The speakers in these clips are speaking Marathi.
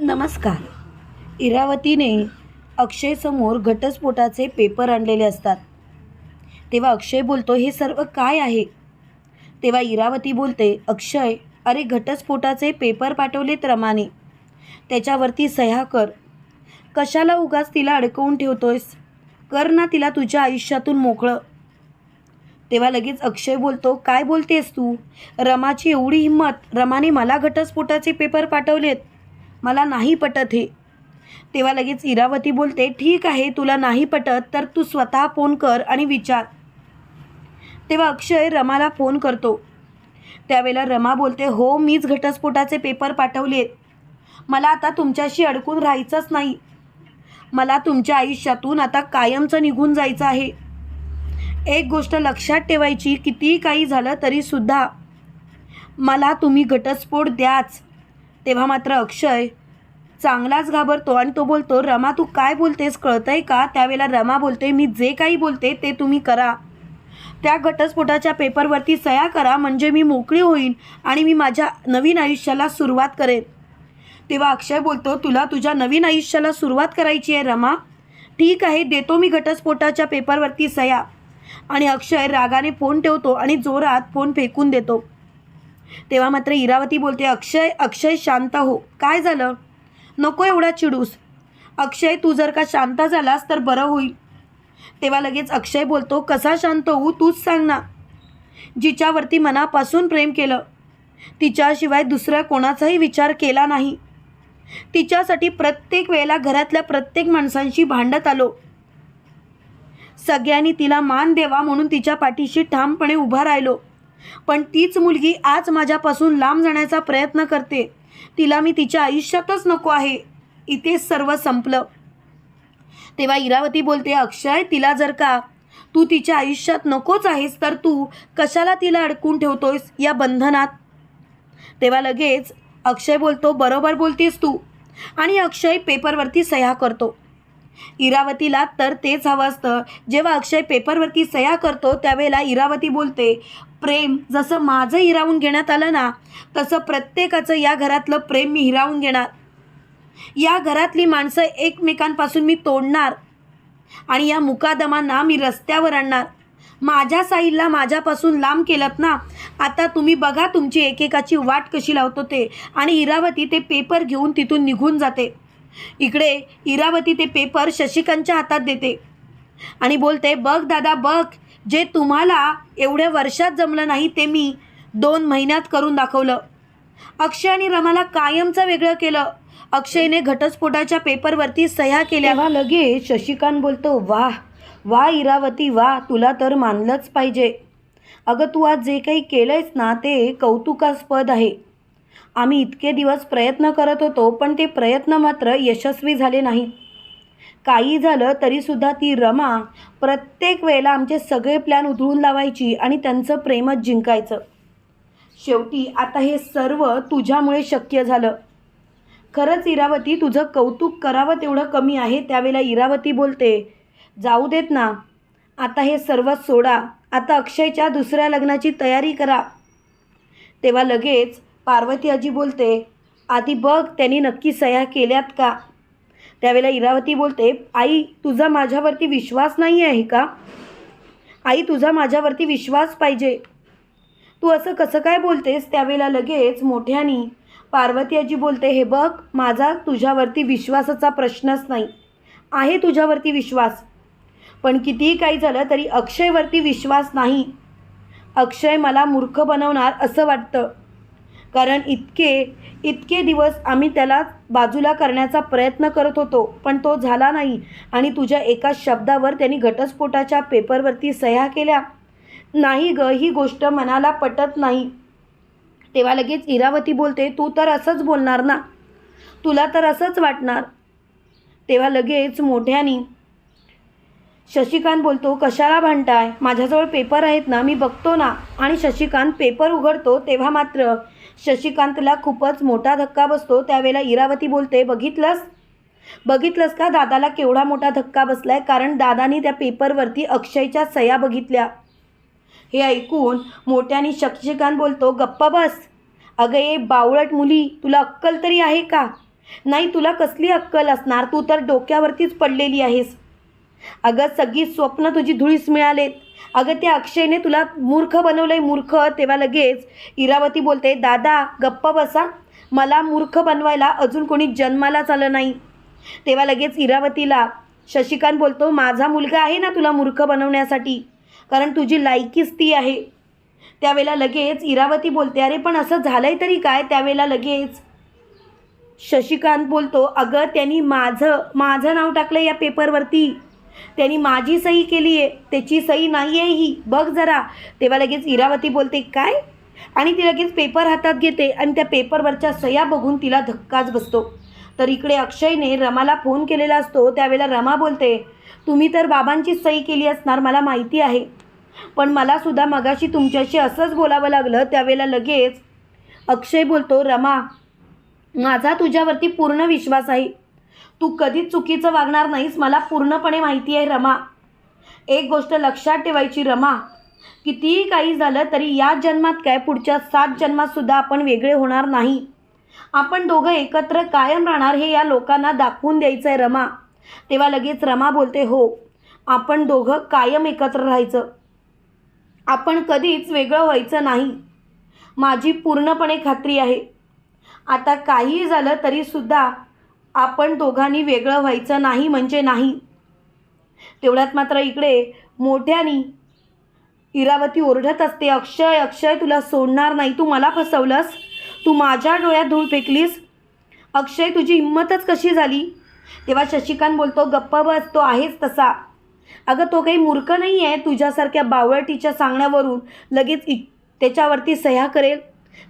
नमस्कार. इरावतीने अक्षयसमोर घटस्फोटाचे पेपर आणलेले असतात. तेव्हा अक्षय बोलतो हे सर्व काय आहे? तेव्हा इरावती बोलते अक्षय अरे घटस्फोटाचे पेपर पाठवलेत रमाने. त्याच्यावरती सह्या कर. कशाला उगाच तिला अडकवून ठेवतोयस? कर ना तिला तुझ्या आयुष्यातून मोकळं. तेव्हा लगेच अक्षय बोलतो काय बोलतेस तू? रमाची एवढी हिंमत. रमाने मला घटस्फोटाचे पेपर पाठवलेत. मला नाही पटत हे. तेव्हा लगेच इरावती बोलते ठीक आहे तुला नाही पटत तर तू स्वतः फोन कर आणि विचार. तेव्हा अक्षय रमाला फोन करतो. त्यावेळेला रमा बोलते हो मीच घटस्फोटाचे पेपर पाठवलेत. मला आता तुमच्याशी अडकून राहायचंच नाही. मला तुमच्या आयुष्यातून आता कायमचं निघून जायचं आहे. एक गोष्ट लक्षात ठेवायची कितीही काही झालं तरीसुद्धा मला तुम्ही घटस्फोट द्याच. तेव्हा मात्र अक्षय चांगलाच घाबरतो आणि तो बोलतो रमा तू काय बोलतेस कळतंय का? त्यावेळेला रमा बोलते मी जे काही बोलते ते तुम्ही करा. त्या घटस्फोटाच्या पेपरवरती सह्या करा म्हणजे मी मोकळी होईन आणि मी माझ्या नवीन आयुष्याला सुरुवात करेन. तेव्हा अक्षय बोलतो तुला तुझ्या नवीन आयुष्याला सुरुवात करायची आहे रमा. ठीक आहे देतो मी घटस्फोटाच्या पेपरवरती सया आणि अक्षय रागाने फोन ठेवतो आणि जोरात फोन फेकून देतो. तेव्हा मात्र इरावती बोलते अक्षय अक्षय शांत हो. काय झालं? नको एवढा चिडूस. अक्षय तू जर का शांत झालास तर बरं होईल. तेव्हा लगेच अक्षय बोलतो कसा शांत होऊ तूच सांग ना. जिच्यावरती मनापासून प्रेम केलं तिच्याशिवाय दुसऱ्या कोणाचाही विचार केला नाही. तिच्यासाठी प्रत्येक वेळेला घरातल्या प्रत्येक माणसांशी भांडत आलो. सगळ्यांनी तिला मान देवा म्हणून तिच्या पाठीशी ठामपणे उभा राहिलो. पण तीच मुलगी आज माझ्यापासून लांब जाण्याचा प्रयत्न करते. तिला मी तिच्या आयुष्यातच नको आहे. इथेच सर्व संपलं. तेव्हा इरावती बोलते अक्षय तिला जर का तू तिच्या आयुष्यात नकोच आहेस तर तू कशाला तिला अडकून ठेवतोयस या बंधनात? तेव्हा लगेच अक्षय बोलतो बरोबर बोलतेस तू. आणि अक्षय पेपरवरती सह्या करतो. इरावतीला तर तेच हवं असतं. जेव्हा अक्षय पेपरवरती सह्या करतो त्यावेळेला इरावती बोलते प्रेम जसं माझं हिरावून घेण्यात आलं ना तसं प्रत्येकाचं या घरातलं प्रेम मी हिरावून घेणार. या घरातली माणसं एकमेकांपासून मी तोडणार आणि या मुकादमांना मी रस्त्यावर आणणार. माझ्या साईडला माझ्यापासून लांब केलं ना आता तुम्ही बघा तुमची एकेकाची वाट कशी लावतो ते. आणि इरावती ते पेपर घेऊन तिथून निघून जाते. इकडे इरावती ते पेपर शशिकांतच्या हातात देते. आणि बोलते बघ दादा बघ जे तुम्हाला एवढ्या वर्षात जमलं नाही ते मी दोन महिन्यात करून दाखवलं. अक्षय आणि रमाला कायमचं वेगळं केलं. अक्षयने घटस्फोटाच्या पेपरवरती सह्या केल्या. तेव्हा लगेच शशिकांत बोलतो वा वा इरावती वा तुला तर मानलंच पाहिजे. अगं तू आज जे काही केलंयस ना ते कौतुकास्पद आहे. आम्ही इतके दिवस प्रयत्न करत होतो पण ते प्रयत्न मात्र यशस्वी झाले नाहीत काही झालं तरीसुद्धा ती रमा प्रत्येक वेळेला आमचे सगळे प्लॅन उधळून लावायची आणि त्यांचं प्रेमच जिंकायचं. शेवटी आता हे सर्व तुझ्यामुळे शक्य झालं. खरंच इरावती तुझं कौतुक करावं तेवढं कमी आहे त्यावेळेला इरावती बोलते जाऊ देत ना. आता हे सर्व सोडा. आता अक्षयच्या दुसऱ्या लग्नाची तयारी करा. तेव्हा लगेच पार्वती आजी बोलते आधी बघ त्यांनी नक्की सह्या केल्यात का? त्यावेळेला इरावती बोलते आई तुझा माझ्यावरती विश्वास नाही आहे का? आई तुझा माझ्यावरती विश्वास पाहिजे. तू असं कसं काय बोलतेस? त्यावेळेला लगेच मोठ्यानी पार्वती आजी बोलते हे बघ माझा तुझ्यावरती विश्वासाचा प्रश्नच नाही. आहे तुझ्यावरती विश्वास. पण कितीही काही झालं तरी अक्षयवरती विश्वास नाही. अक्षय मला मूर्ख बनवणार असं वाटतं. कारण इतके इतके दिवस आम्ही त्याला बाजूला करण्याचा प्रयत्न करत होतो पण तो झाला नाही आणि तुझ्या एका शब्दावर त्यांनी घटस्फोटाच्या पेपरवरती सह्या केल्या. नाही ग ही गोष्ट मनाला पटत नाही. तेव्हा लगेच इरावती बोलते तू तर असंच बोलणार ना? तुला तर असंच वाटणार? तेव्हा लगेच मोठ्यानी शशिकांत बोलतो कशाला भांडताय? माझ्याजवळ पेपर आहेत ना मी बघतो ना. आणि शशिकांत पेपर उघडतो तेव्हा मात्र शशिकांतला खूपच मोठा धक्का बसतो. त्यावेळेला इरावती बोलते बघितलंस? बघितलंस का? दादाला केवढा मोठा धक्का बसलाय कारण दादानी त्या पेपरवरती अक्षयच्या सह्या बघितल्या. हे ऐकून मोठ्याने शशिकांत बोलतो गप्पा बस. अगं ये बावळट मुली तुला अक्कल तरी आहे का? नाही तुला कसली अक्कल असणार? तू तर डोक्यावरतीच पडलेली आहेस. अगं सगळी स्वप्न तुझी धुळीस मिळालेत. अगं त्या अक्षयने तुला मूर्ख बनवलंय मूर्ख. तेव्हा लगेच इरावती बोलते दादा गप्प बसा. मला मूर्ख बनवायला अजून कोणी जन्मालाच आलं नाही. तेव्हा लगेच इरावतीला शशिकांत बोलतो माझा मुलगा आहे ना तुला मूर्ख बनवण्यासाठी? कारण तुझी लायकीच ती आहे. त्यावेळेला लगेच इरावती बोलते अरे पण असं झालंय तरी काय? त्यावेळेला लगेच शशिकांत बोलतो अगं त्यांनी माझं माझं नाव टाकलं या पेपरवरती त्यांनी माझी सही केली आहे त्याची सही नाही आहे ही. बघ जरा. तेव्हा लगेच इरावती बोलते काय? आणि ती लगेच पेपर हातात घेते आणि त्या पेपरवरच्या सह्या बघून तिला धक्काच बसतो. तर इकडे अक्षयने रमाला फोन केलेला असतो. त्यावेळेला रमा बोलते तुम्ही तर बाबांची सही केली असणार मला माहिती आहे. पण मला सुद्धा मगाशी तुमच्याशी असंच बोलावं लागलं. त्यावेळेला लगेच अक्षय बोलतो रमा माझा तुझ्यावरती पूर्ण विश्वास आहे. तू कधीच चुकीचं वागणार नाहीस मला पूर्णपणे माहिती आहे रमा. एक गोष्ट लक्षात ठेवायची रमा. कितीही काही झालं तरी या जन्मात काय पुढच्या सात जन्मातसुद्धा आपण वेगळे होणार नाही. आपण दोघं एकत्र कायम राहणार हे या लोकांना दाखवून द्यायचं आहे रमा. तेव्हा लगेच रमा बोलते हो आपण दोघं कायम एकत्र राहायचं. आपण कधीच वेगळं व्हायचं नाही. माझी पूर्णपणे खात्री आहे. आता काहीही झालं तरीसुद्धा आपण दोघांनी वेगळं व्हायचं नाही म्हणजे नाही. तेवढ्यात मात्र इकडे मोठ्यानी इरावती ओरडत असते अक्षय अक्षय तुला सोडणार नाही तू मला फसवलंस. तू माझ्या डोळ्यात धूळ फेकलीस. अक्षय तुझी हिंमतच कशी झाली? तेव्हा शशिकांत बोलतो गप्प बस तो आहेच तसा. अगं तो काही मूर्ख नाही आहे तुझ्यासारख्या बावळटीच्या सांगण्यावरून लगेच इ त्याच्यावरती सह्या करेल.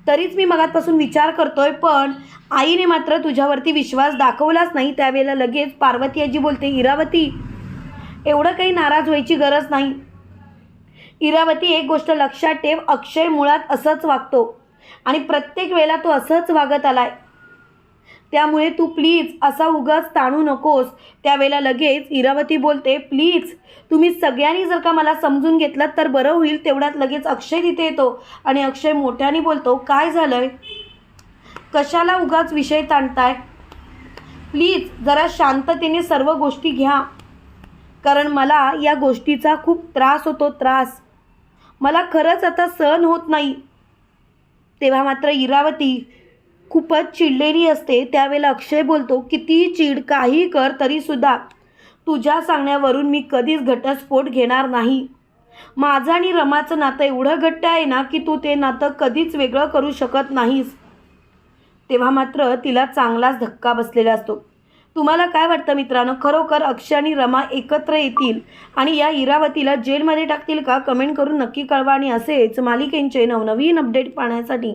तरीच मी मगातपासून विचार करतोय पण आईने मात्र तुझ्यावरती विश्वास दाखवलाच नाही. त्यावेळेला लगेच पार्वती आजी बोलते इरावती एवढं काही नाराज व्हायची गरज नाही. इरावती एक गोष्ट लक्षात ठेव अक्षय मुळात असंच वागतो आणि प्रत्येक वेळेला तो असंच वागत आलाय. त्यामुळे तू प्लीज असा उगाच ताणू नकोस. त्यावेळेला लगेच इरावती बोलते प्लीज तुम्ही सगळ्यांनी जर का मला समजून घेतलं तर बरं होईल. तेवढ्यात लगेच अक्षय तिथे येतो आणि अक्षय मोठ्याने बोलतो काय झालंय? कशाला उगाच विषय ताणताय? प्लीज जरा शांततेने सर्व गोष्टी घ्या. कारण मला या गोष्टीचा खूप त्रास होतो त्रास. मला खरंच आता सहन होत नाही. तेव्हा मात्र इरावती खूपच चिडलेली असते. त्यावेळेला अक्षय बोलतो कितीही चिड काही कर तरीसुद्धा. तुझ्या सांगण्यावरून मी कधीच घटस्फोट घेणार नाही. माझं आणि रमाचं नातं एवढं घट्ट आहे ना की तू ते नातं कधीच वेगळं करू शकत नाहीस. तेव्हा मात्र तिला चांगलाच धक्का बसलेला असतो. तुम्हाला काय वाटतं मित्रांनो? खरोखर अक्षय आणि रमा एकत्र येतील आणि या इरावतीला जेलमध्ये टाकतील का? कमेंट करून नक्की कळवा आणि असेच मालिकेंचे नवनवीन अपडेट पाहण्यासाठी.